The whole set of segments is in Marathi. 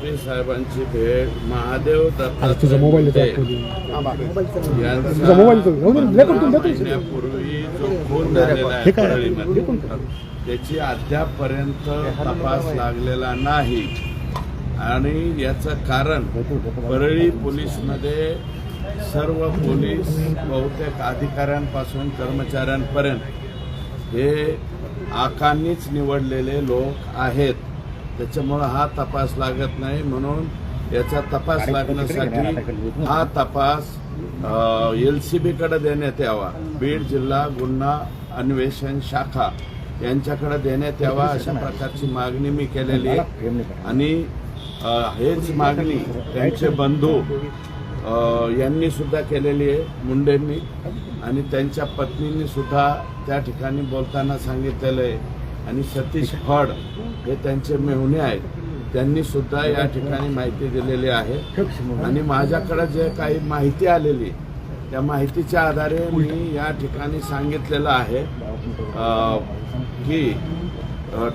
श्री साहेबांची भेट महादेव आता तुझा मोबाईल तुझा मोबाईल. महिन्यापूर्वी जो खून झालेला आहे हे? परळीमध्ये, त्याची अद्यापपर्यंत तपास लागलेला नाही. आणि याचं कारण परळी पोलीसमध्ये सर्व पोलीस बहुतेक अधिकाऱ्यांपासून कर्मचाऱ्यांपर्यंत हे आकांनीच निवडलेले लोक आहेत. त्याच्यामुळं हा तपास लागत नाही म्हणून याचा तपास लागण्यासाठी हा तपास एल सी बीकडे देण्यात यावा. बीड जिल्हा गुन्हा अन्वेषण शाखा यांच्याकडे देण्यात यावा अशा प्रकारची मागणी मी केलेली आहे. आणि हेच मागणी त्यांचे बंधू यांनी सुद्धा केलेली आहे मुंडेंनी. आणि त्यांच्या पत्नींनी सुद्धा त्या ठिकाणी बोलताना सांगितलेलं आहे. आणि सतीश फड हे त्यांचे मेहुणे आहेत. त्यांनी सुद्धा या ठिकाणी माहिती दिलेली आहे. आणि माझ्याकडे जे काही माहिती आलेली त्या माहितीच्या आधारे मी या ठिकाणी सांगितलेलं आहे की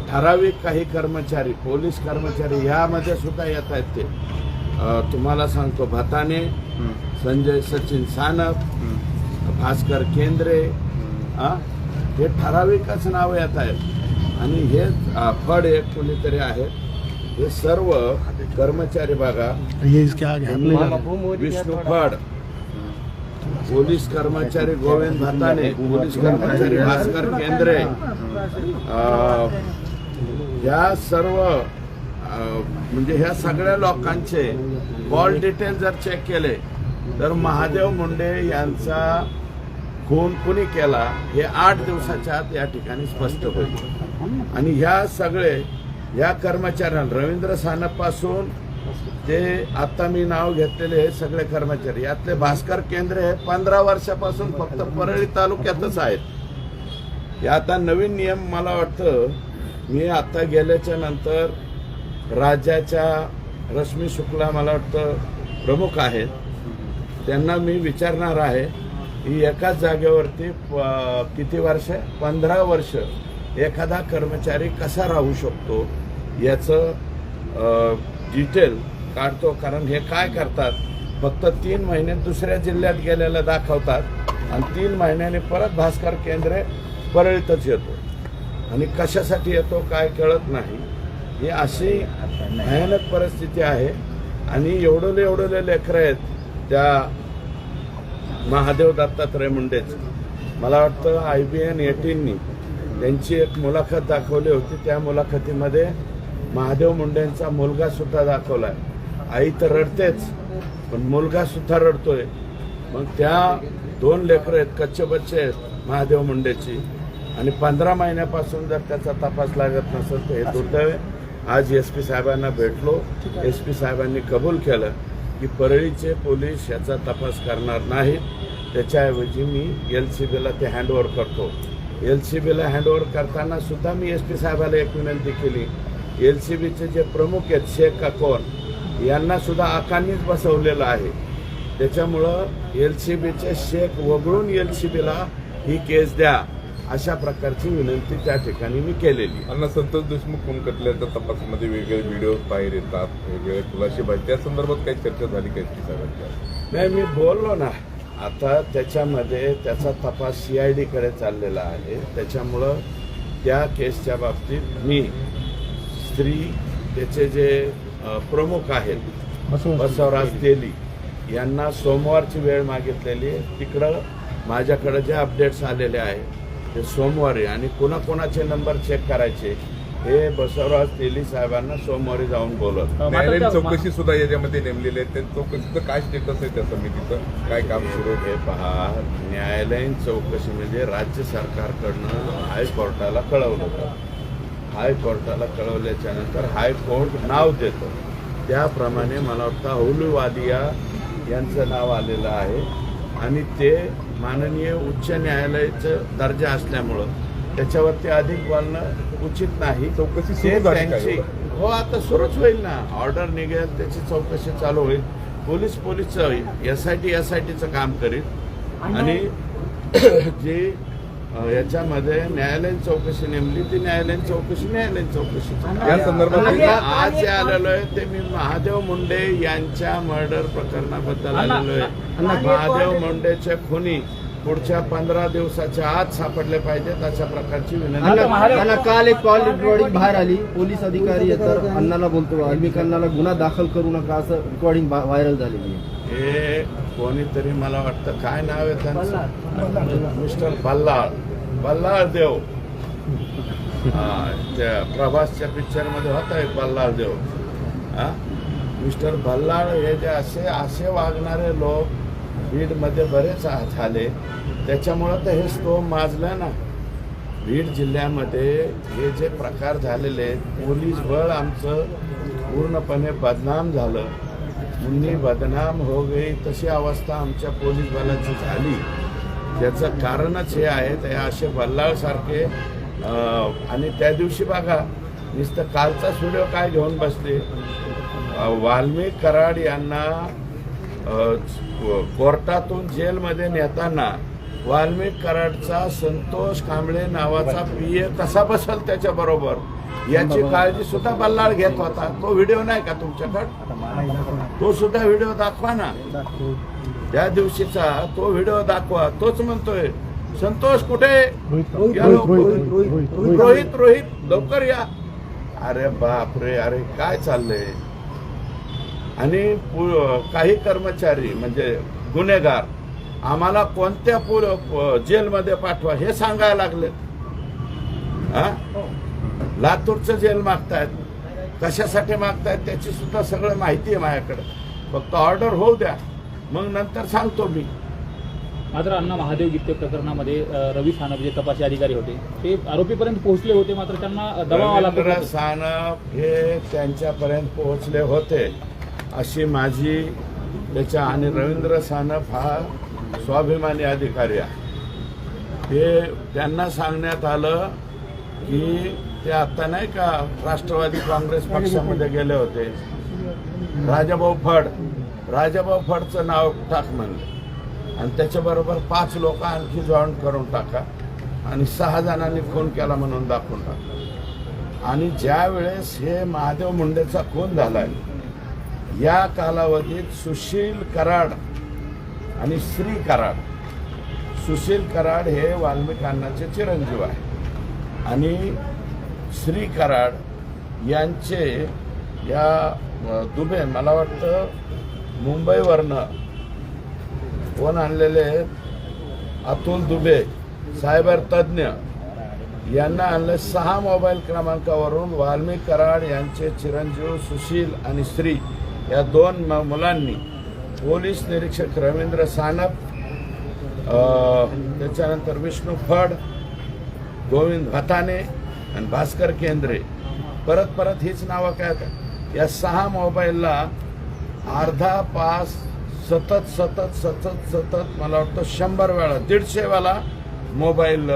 ठराविक काही कर्मचारी पोलीस कर्मचारी यामध्ये सुद्धा येत आहेत ते. तुम्हाला सांगतो भताने संजय सचिन सानप भास्कर केंद्रे हे ठराविकच नावं येत आहेत. आणि हे फड एक कोणीतरी आहेत हे सर्व कर्मचारी बघा। विष्णू फड पोलीस कर्मचारी गोविंद भाताने पोलीस कर्मचारी भास्कर केंद्रे अ, या सर्व म्हणजे ह्या सगळ्या लोकांचे कॉल डिटेल जर चेक केले तर महादेव मुंडे यांचा खून कुणी केला हे आठ दिवसाच्या आत या ठिकाणी स्पष्ट होईल आणि ह्या सगळे या कर्मचाऱ्यांना रवींद्र सानपासून ते आता मी नाव घेतलेले हे सगळे कर्मचारी यातले भास्कर केंद्र हे पंधरा वर्षापासून फक्त परळी तालुक्यातच आहेत. हे आता नवीन नियम मला वाटतं मी आता गेल्याच्यानंतर राज्याच्या रश्मी शुक्ला मला वाटतं प्रमुख आहेत. त्यांना मी विचारणार आहे की एकाच जागेवरती प- किती वर्ष? पंधरा वर्ष. एखादा कर्मचारी कसा राहू शकतो याचं डिटेल काढतो. कारण हे काय करतात? फक्त तीन महिने दुसऱ्या जिल्ह्यात गेलेलं दाखवतात आणि तीन महिन्याने परत भास्कर केंद्रे परळीतच येतो. आणि कशासाठी येतो काय कळत नाही. ही अशी भयानक परिस्थिती आहे. आणि एवढले एवढले लेकरं आहेत त्या महादेव दत्तात्रय मुंडेच. मला वाटतं आय बी एन एटीननी त्यांची एक मुलाखत दाखवली होती. त्या मुलाखतीमध्ये महादेव मुंडेंचा मुलगा सुद्धा दाखवलाय. आई तर रडतेच पण मुलगा सुद्धा रडतोय. मग त्या दोन लेकरं आहेत कच्चे बच्चे आहेत महादेव मुंडेची. आणि पंधरा महिन्यापासून जर त्याचा तपास लागत नसेल तर हे दुर्दैव आज एस पी साहेबांना भेटलो. एस पी साहेबांनी कबूल केलं की परळीचे पोलीस याचा तपास करणार नाहीत. त्याच्याऐवजी मी एल सी बीला ते हँडओव्हर करतो. एल सी बीला हँडओव्हर करताना सुद्धा मी एस पी साहेबाला एक विनंती केली. एल सी बीचे जे प्रमुख आहेत शेख अकोन यांना सुद्धा आकांनीच बसवलेलं आहे. त्याच्यामुळं एल सी बीचे शेख वगळून एल सी बीला ही केस द्या अशा प्रकारची विनंती त्या ठिकाणी मी केलेली. अण्णा संतोष देशमुख खून खटल्याच्या तपासामध्ये वेगवेगळे व्हिडिओ बाहेर येतात वेगवेगळे खुलाशे बाहेर त्या संदर्भात काही चर्चा झाली काही नाही मी बोललो ना. आता त्याच्यामध्ये त्याचा तपास सी आय डीकडे चाललेला आहे. त्याच्यामुळं त्या केसच्या बाबतीत मी स्त्री त्याचे जे प्रमुख आहेत बसवराज तेली. यांना सोमवारची वेळ मागितलेली आहे. तिकडं माझ्याकडे जे अपडेट्स आलेले आहेत ते सोमवारी आणि कोणाकोणाचे नंबर चेक करायचे हे बसवराज तेली साहेबांना सोमवारी जाऊन बोलत. न्यायालयीन चौकशी सुद्धा याच्यामध्ये नेमलेली आहे चौकशीचं काय स्टेटस आहे त्या समितीचं? काय काम सुरू आहे? हे पहा न्यायालयीन चौकशी म्हणजे राज्य सरकारकडनं हायकोर्टाला कळवलं होतं. हायकोर्टाला कळवल्याच्या नंतर हायकोर्ट नाव देतं. त्याप्रमाणे मला वाटतं हौलू वादिया यांचं नाव आलेलं आहे. आणि ते माननीय उच्च न्यायालयाचं दर्जा असल्यामुळं त्याच्यावरती अधिक बोलणं उचित नाही. चौकशी त्यांची हो आता सुरूच होईल ना. ऑर्डर निघेल त्याची चौकशी चालू होईल. Police पोलीसचं S I T S I टीचं काम करील. आणि जे याच्यामध्ये न्यायालयीन चौकशी नेमली ती न्यायालयीन चौकशी न्यायालयीन चौकशी. या संदर्भात आता आज जे आलेलो आहे ते मी महादेव मुंडे यांच्या मर्डर प्रकरणाबद्दल आलेलो आहे. महादेव मुंडेचे खुनी पुढच्या पंधरा दिवसाच्या आत सापडले पाहिजेत अशा प्रकारची विनंती. काल एक कॉल रेकॉर्डिंग बाहेर आली. पोलीस अधिकारी तर अण्णाला बोलतो अण्णाला गुन्हा दाखल करू नका असं रेकॉर्डिंग व्हायरल झालेली आहे. हे कोणीतरी मला वाटतं काय नाव आहे त्यांचं? मिस्टर बल्लाळ. बल्लाळ देव. हा, त्या प्रभासच्या पिक्चरमध्ये होता एक बल्लाळ देव. हा? मिस्टर बल्लाळ हे जे असे असे वागणारे लोक बीडमध्ये बरेच झाले. त्याच्यामुळं तर हे स्तोम माजलं ना. बीड जिल्ह्यामध्ये हे जे प्रकार झालेले आहेत पोलीस बळ आमचं पूर्णपणे बदनाम झालं. मुन्नी बदनाम हो गई तशी अवस्था आमच्या पोलीस बलाची झाली. त्याचं कारणच हे आहे ते असे बल्लाळसारखे आणि त्या दिवशी बघा नुसतं कालचा व्हिडिओ काय घेऊन बसले? वाल्मिक कराड यांना कोर्टातून जेलमध्ये नेताना वाल्मिक कराडचा संतोष कांबळे नावाचा पी ए कसा बसल त्याच्या बरोबर? याची काळजी सुद्धा बल्लाळ घेत होता. तो व्हिडिओ नाही का तुमच्याकडे? तो सुद्धा व्हिडिओ दाखवा ना. त्या दिवशीचा तो व्हिडिओ दाखवा. तोच म्हणतोय संतोष कुठे. रोहित रोहित लवकर या. अरे बापरे अरे काय चाललंय? आणि काही कर्मचारी म्हणजे गुन्हेगार आम्हाला कोणत्या पुर जेलमध्ये पाठवा हे सांगायला लागले. हा? लातूरचं जेल मागतायत. कशासाठी मागतायत त्याची सुद्धा सगळं माहिती आहे माझ्याकडे. फक्त ऑर्डर होऊ द्या. मग नंतर सांगतो मी. मात्र अण्णा महादेव गित्ते प्रकरणामध्ये रवी सानप जे तपासी अधिकारी होते ते आरोपीपर्यंत पोहोचले होते मात्र त्यांना दबाव आला सानप हे त्यांच्यापर्यंत पोहोचले होते. अशी माझी त्याच्या आणि रवींद्र सानप हा स्वाभिमानी अधिकारी आहे. हे त्यांना सांगण्यात आलं की ते आता नाही का राष्ट्रवादी काँग्रेस पक्षामध्ये गेले होते. राजाभाऊ फड राजाभाऊ फडचं नाव टाक म्हणलं. आणि त्याच्याबरोबर पाच लोक आणखी जॉईन करून टाका आणि सहा जणांनी खून केला म्हणून दाखवून टाका. आणि ज्या वेळेस हे महादेव मुंडेचा खून झाला आहे या कालावधीत सुशील कराड आणि श्री कराड. सुशील कराड हे वाल्मिक चिरंजीव आहे आणि श्री कराड यांचे या दुबे मला वाटतं मुंबईवरनं कोण आणलेले अतुल दुबे सायबर तज्ज्ञ. यांना आणले सहा मोबाईल क्रमांकावरून वाल्मिक कराड यांचे चिरंजीव सुशील आणि श्री. या दोन म- मुलांनी पोलीस निरीक्षक रवींद्र सानप त्याच्यानंतर विष्णू फड गोविंद भताने आणि भास्कर केंद्रे परत परत हीच नावं काय आहेत? या सहा मोबाईलला अर्धा पास सतत सतत सतत सतत मला वाटतं शंभर वेळा दीडशे वेळा मोबाईल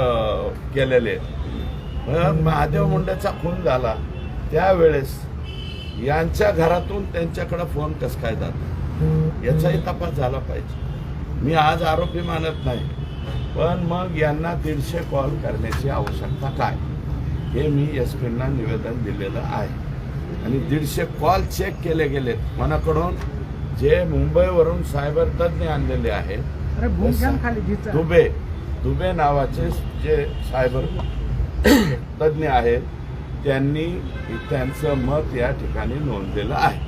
केलेले आहेत. महादेव मुंडेचा खून झाला त्यावेळेस यांच्या घरातून त्यांच्याकडे फोन कसं काय जातो? याचाही तपास झाला पाहिजे. मी आज आरोपी मानत नाही पण मग यांना दीडशे कॉल करण्याची आवश्यकता काय? हे मी एस पींना निवेदन दिलेलं आहे. आणि दीडशे कॉल चेक केले गेलेत. कोणाकडून जे मुंबईवरून सायबर तज्ज्ञ आणलेले आहेत दुबे दुबे नावाचे जे सायबर तज्ज्ञ आहेत त्यांनी त्यांचं मत या ठिकाणी नोंदलेलं आहे.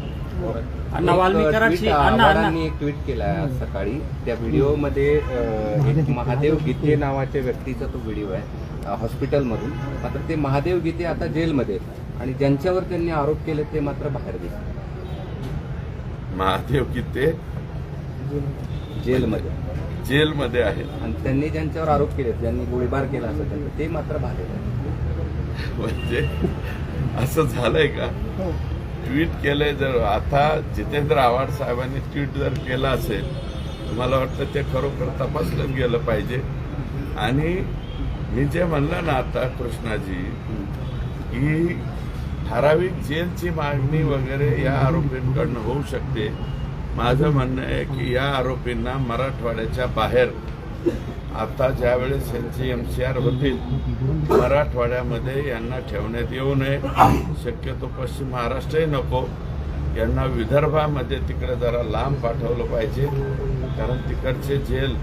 अण्णा ट्विट अण्णा अण्णा आव्हाडांनी एक ट्विट केला आज सकाळी. त्या व्हिडिओमध्ये एक महादेव गीते. नावाच्या व्यक्तीचा तो व्हिडिओ आहे हॉस्पिटलमधून. मात्र ते महादेव गीते आता जेलमध्ये आहेत. आणि ज्यांच्यावर त्यांनी आरोप केले ते मात्र बाहेर दिसले महादेव की ते जेलमध्ये. जेलमध्ये आहेत. आणि त्यांनी ज्यांच्यावर आरोप केले ज्यांनी गोळीबार केला असं ते मात्र बाहेर आहेत म्हणजे असं झालंय का? ट्विट केलंय जर आता जितेंद्र आव्हाड साहेबांनी ट्विट जर केलं असेल तर मला वाटतं ते खरोखर तपासलं गेलं पाहिजे? आणि मी जे म्हणलं ना आता कृष्णाजी की ठराविक जेलची मागणी वगैरे या आरोपींकडनं होऊ शकते. माझं म्हणणं आहे की या आरोपींना मराठवाड्याच्या बाहेर आता ज्यावेळेस यांची एम सी आर होतील मराठवाड्यामध्ये यांना ठेवण्यात येऊ नये. शक्यतो पश्चिम महाराष्ट्रही नको. यांना विदर्भामध्ये तिकडे जरा लांब पाठवलं पाहिजे. कारण तिकडचे जेल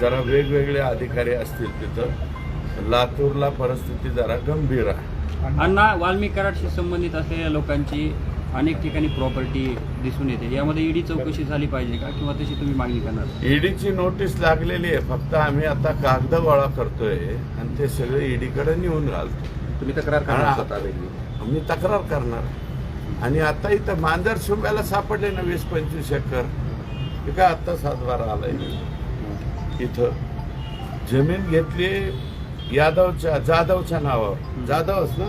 जरा वेगवेगळे अधिकारी असतील तिथं. लातूरला परिस्थिती जरा गंभीर आहे. अण्णा वाल्मिक कराडशी संबंधित असलेल्या लोकांची अनेक ठिकाणी प्रॉपर्टी दिसून येते. यामध्ये ईडी चौकशी झाली पाहिजे का? किंवा तशी तुम्ही मागणी करणार? ईडीची नोटीस लागलेली आहे. फक्त आम्ही आता कागद गोळा करतोय आणि ते सगळे ईडीकडे नेऊन घालतो तुम्ही तक्रार करणार मी तक्रार करणार. आणि आता इथं मांजर शुंब्याला सापडले ना वीस पंचवीस एकर. हे काय आत्ता सातबारा आलाय? इथं. जमीन घेतली यादवच्या जाधवच्या नावावर. जाधवच ना?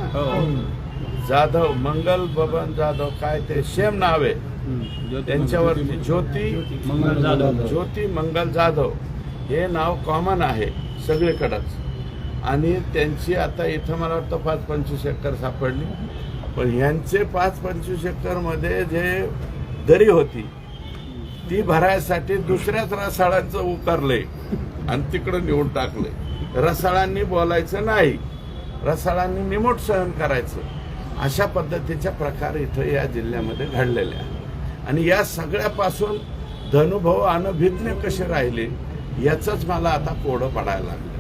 जाधव मंगल बबन जाधव काय ते सेम नाव. आहे त्यांच्यावरती ज्योती मंगल. जाधव. ज्योती मंगल जाधव. हे नाव कॉमन आहे सगळीकडंच. आणि त्यांची आता इथं मला वाटतं पाच पंचवीस एकर सापडली. पण ह्यांचे पाच पंचवीस एकरमध्ये जे दरी होती ती भरायसाठी दुसऱ्याच रसाळांचं उकारलंय आणि तिकडं नेऊन टाकलंय रसाळांनी बोलायचं नाही. रसाळांनी निमोट सहन करायचं. अशा पद्धतीच्या प्रकार इथं या जिल्ह्यामध्ये घडलेले आहे आणि या सगळ्यापासून धनुभव अनभिज्ञ कसे राहिले याचंच मला आता कोडं पडायला लागलं.